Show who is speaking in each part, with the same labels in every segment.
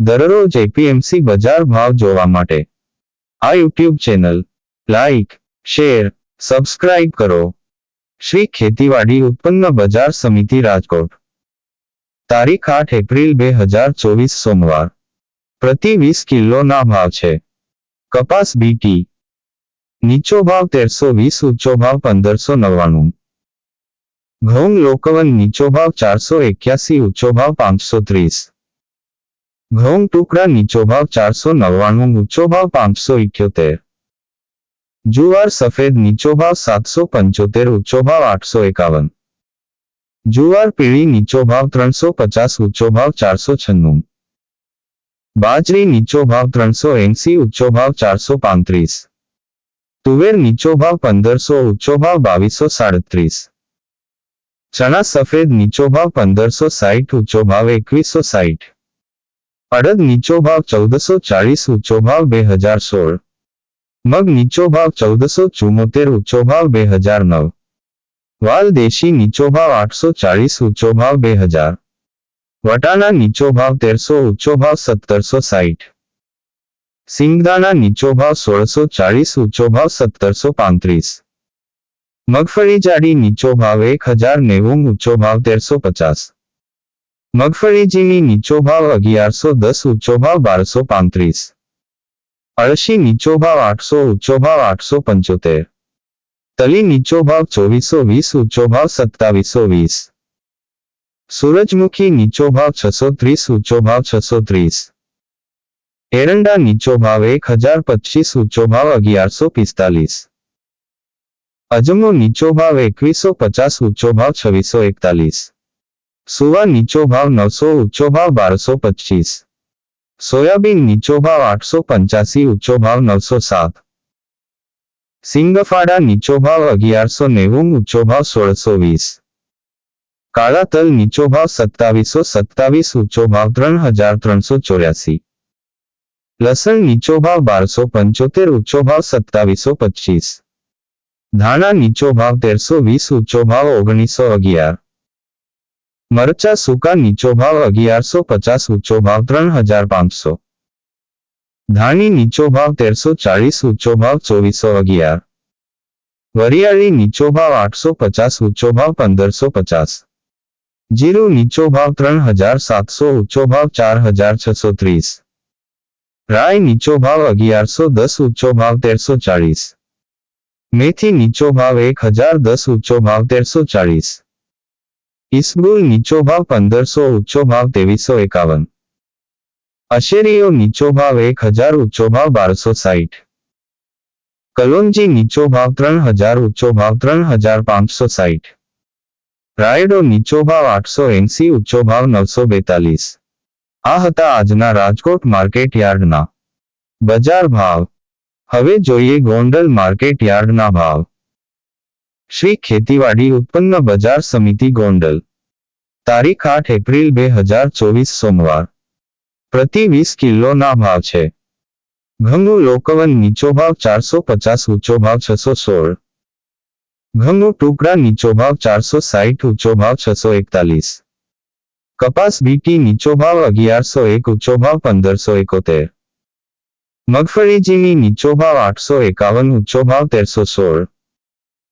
Speaker 1: દરરોજ એપીએમસી બજાર ભાવ જોવા માટે. આ YouTube channel, like, share, subscribe કરો. શ્રી ખેતીવાડી ઉત્પન્ન બજાર સમિતિ રાજકોટ. તારીખ આઠ એપ્રિલ બે હજાર ચોવીસ સોમવાર. પ્રતિ વીસ કિલોના ભાવ છે. કપાસ બીટી નીચો ભાવ તેરસો વીસ, ઊંચો ભાવ પંદરસો નવ્વાણું. ઘઉં લોકવન નીચો ભાવ ચારસો એક્યાસી, ઊંચો ભાવ પાંચસો ત્રીસ. ઘઉં ટુકડા નીચો ભાવ ચારસો નવ્વાણું ઊંચો ભાવ પાંચસો ઇઠ્યોતેર જુવાર સફેદ નીચો ભાવ સાતસો પંચોતેર ઊંચો ભાવ આઠસો એકાવન જુવાર પીળી નીચો ભાવ ત્રણસો પચાસ ઊંચો ભાવ ચારસો છન્નું બાજરી નીચો ભાવ ત્રણસો એંસી ઊંચો ભાવ ચારસો પાંત્રીસ તુવેર નીચો ભાવ પંદરસો ઊંચો ભાવ બાવીસો સાડત્રીસ ચણા સફેદ નીચો ભાવ પંદરસો સાઠ ઊંચો ભાવ એકવીસો સાઠ અડદ નીચો ભાવ ચૌદસો ચાળીસ ઊંચો ભાવ બે હજાર સોળ મગ નીચો ભાવ ચૌદસો ચુમ્મોતેર ઊંચો ભાવ બે હજાર નવ વાલ દેશી નીચો ભાવ આઠસો ચાળીસ ઊંચો ભાવ બે હજાર વટાણા નીચો ભાવ તેરસો ઊંચો ભાવ સત્તરસો સાઠ સિંગદાણા નીચો ભાવ સોળસો ચાળીસ ઊંચો ભાવ સત્તરસો પાંત્રીસ મગફળી જાડી નીચો ભાવ એક હજાર નેવું ઊંચો ભાવ તેરસો પચાસ મગફળી ઝીણી નીચો ભાવ અગિયારસો દસ ઊંચો ભાવ બારસો પાંત્રીસ અળશી નીચો ભાવ આઠસો ઊંચો ભાવ આઠસો પંચોતેર તલી નીચો ભાવ ચોવીસો વીસ ઊંચો ભાવ સત્તાવીસો વીસ સૂરજમુખી નીચો ભાવ છસો ત્રીસ ઊંચો ભાવ છસો ત્રીસ એરંડા નીચો ભાવ એક હજાર પચીસ ઊંચો ભાવ અગિયારસો પિસ્તાલીસ અજમો નીચો ભાવ એકવીસો પચાસ ઊંચો ભાવ છવ્વીસો એકતાલીસ સુવા નીચો ભાવ નવસો ઊંચો ભાવ બારસો પચીસ સોયાબીન નીચો ભાવ આઠસો પંચ્યાસી ઊંચો ભાવ નવસો સાત સિંગફાડા નીચો ભાવ અગિયારસો નેવું ઊંચો ભાવ સોળસો વીસ કાળા તલ નીચો ભાવ સત્તાવીસો સત્તાવીસ ઊંચો ભાવ ત્રણ હજાર ત્રણસો ચોર્યાસી લસણ નીચો ભાવ બારસો પંચોતેર ઊંચો ભાવ સત્તાવીસો પચીસ ધાણા નીચો ભાવ તેરસો વીસ ઊંચો ભાવ ઓગણીસો અગિયાર મરચા સૂકા નીચો ભાવ અગિયારસો પચાસ ઊંચો ભાવ ત્રણ હજાર પાંચસો ધાણી નીચો ભાવ તેરસો ચાળીસ ઊંચો ભાવ ચોવીસો અગિયાર વરિયાળી નીચો ભાવ આઠસો પચાસ ઊંચો ભાવ પંદરસો પચાસ જીરું નીચો ભાવ ત્રણ હજાર સાતસો ઊંચો ભાવ ચાર હજાર છસો ત્રીસ રાય નીચો ભાવ અગિયારસો દસ ઊંચો ભાવ તેરસો ચાળીસ મેથી નીચો ભાવ એક હજાર દસ ઊંચો ભાવ તેરસો ચાળીસ ઇસબુલ નીચો ભાવ પંદરસો ઊંચો ભાવ ત્રેવીસો એકાવન. અશેરીઓ નીચો ભાવ એક હજાર ઊંચો ભાવ બારસો સાઠ કલોંજી નીચો ભાવ ત્રણ હજાર ઊંચો ભાવ ત્રણ હજાર પાંચસો સાઠ રાયડો નીચો ભાવ આઠસો એંસી ઊંચો ભાવ નવસો બેતાલીસ. આ હતા આજના રાજકોટ માર્કેટ યાર્ડના. બજાર ભાવ. હવે જોઈએ ગોંડલ માર્કેટ યાર્ડના ભાવ. શ્રી ખેતીવાડી ઉત્પન્ન બજાર સમિતિ ગોંડલ તારીખ આઠ એપ્રિલ બે હજાર ચોવીસ સોમવાર પ્રતિ વીસ કિલોના ભાવ છે ઘઉં લોકવન નીચો ભાવ ચારસો પચાસ ઊંચો ભાવ છસો સોળ ઘઉં ટુકડા નીચો ભાવ ચારસો સાઠ ઊંચો ભાવ છસો એકતાલીસ કપાસ બીટી નીચો ભાવ અગિયારસો એક ઊંચો ભાવ પંદરસો એકોતેર મગફળી ઝીણી નીચો ભાવ આઠસો એકાવન ઊંચો ભાવ તેરસો સોળ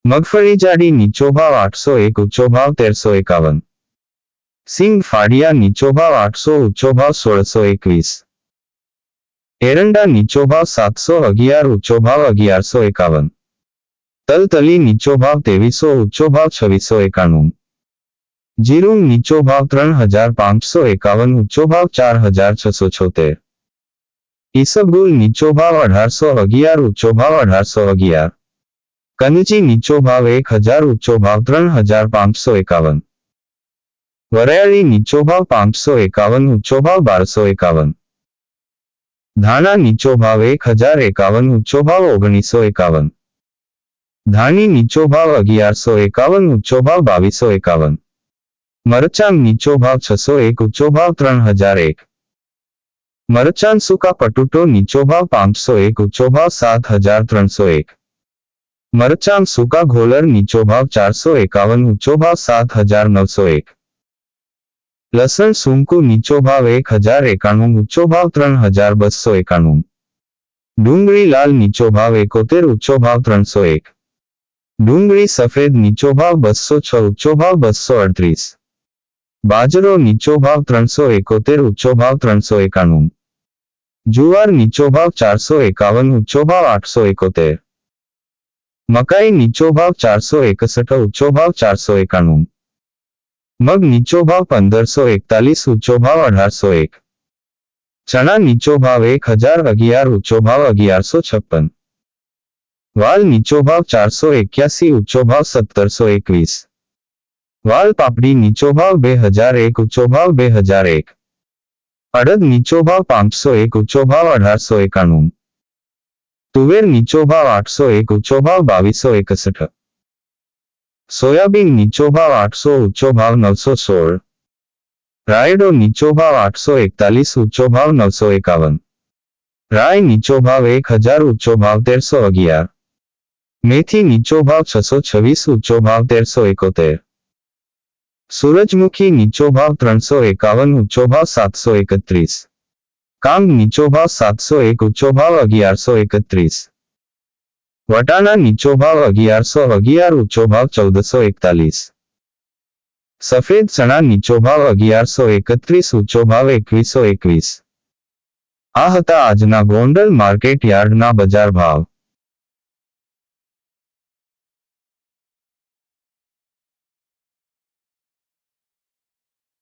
Speaker 1: મગફળી જાડી નીચો ભાવ આઠસો એક ઊંચો ભાવ તેરસો એકાવન. સિંગ ફાડિયા નીચો ભાવ આઠસો ઊંચો ભાવ સોળસો એકવીસ. એરંડા નીચો ભાવ સાતસો અગિયાર ઊંચો ભાવ અગિયારસો એકાવન. તલતલી નીચો ભાવ ત્રેવીસો ઊંચો ભાવ છવ્વીસો એકાણું. જીરું નીચો ભાવ ત્રણ હજાર પાંચસો એકાવન ઊંચો ભાવ ચાર હજાર છસો છોતેર. ઈસબગુલ નીચો ભાવ અઢારસો અગિયાર ઊંચો ભાવ અઢારસો અગિયાર. કનજી નીચો ભાવ એક હજાર ઊંચો ભાવ ત્રણ હજાર પાંચસો એકાવન વરાયળી નીચો ભાવ પાંચસો એકાવન ઊંચો ભાવ બારસો એકાવન ધાણા નીચો ભાવ એક હજાર એકાવન ઊંચો ભાવ ઓગણીસો એકાવન ધાણી નીચો ભાવ અગિયારસો એકાવન ઊંચો ભાવ બાવીસો એકાવન મરચાં નીચો ભાવ છસો એક ઊંચો ભાવ ત્રણ હજાર એક મરચાં સૂકા પટુટો નીચો ભાવ પાંચસો એક ઊંચો ભાવ સાત હજાર ત્રણસો એક મરચાં સૂકા ઘોલર નીચો ભાવ ચારસો એકાવન ઊંચો ભાવ સાત હજાર નવસો એક લસણ સૂંકુ નીચો ભાવ એક હજાર એકાણું ઊંચો ભાવ ત્રણ હજાર બસો એકાણું ડુંગળી લાલ નીચો ભાવ એકોતેર ઊંચો ભાવ ત્રણસો એક ડુંગળી સફેદ નીચો ભાવ બસો છ ઊંચો ભાવ બસો અડત્રીસ બાજરો નીચો ભાવ ત્રણસો એકોતેર ઊંચો ભાવ ત્રણસો એકાણું જુવાર નીચો ભાવ ચારસો એકાવન ઊંચો ભાવ આઠસો એકોતેર મકાઈ નીચો ભાવ ચારસો એકસઠ ઊંચો ભાવ ચારસો એકાણું મગ નીચો ભાવ પંદરસો એકતાલીસ ઊંચો ભાવ અઢારસો એક ચણા નીચો ભાવ એક હજાર અગિયાર ઊંચો ભાવ અગિયારસો છપ્પન વાલ નીચો ભાવ ચારસો એક્યાસી ઊંચો ભાવ સત્તરસો એકવીસ વાલ પાપડી નીચો ભાવ બે હજાર એક ઊંચો ભાવ બે હજાર એક અડદ નીચો ભાવ પાંચસો એક ઊંચો ભાવ અઢારસો એકાણું તુવેર નીચો ભાવ આઠસો એક, ઊંચો ભાવ બાવીસો એકસઠ. સોયાબીન નીચો ભાવ આઠસો, ઊંચો ભાવ નવસો સોળ. રાયડો નીચો ભાવ આઠસો એકતાલીસ, ઊંચો ભાવ નવસો એકાવન. રાય નીચો ભાવ એક હજાર, ઊંચો ભાવ તેરસો અગિયાર. મેથી નીચો ભાવ છસો છવ્વીસ, ઊંચો ભાવ તેરસો એકોતેર. સૂરજમુખી નીચો ભાવ ત્રણસો એકાવન, ઊંચો ભાવ સાતસો એકત્રીસ. કાંગ નીચો ભાવ સાતસો એક ઊંચો ભાવ અગિયારસો એકત્રીસ. વટાણા નીચો ભાવ અગિયારસો અગિયાર ઊંચો ભાવ ચૌદસો એકતાલીસ. સફેદ ચણા નીચો ભાવ અગિયારસો એકત્રીસ ઊંચો ભાવ એકવીસો એકવીસ. આ હતા આજના ગોંડલ માર્કેટ યાર્ડના બજાર ભાવ.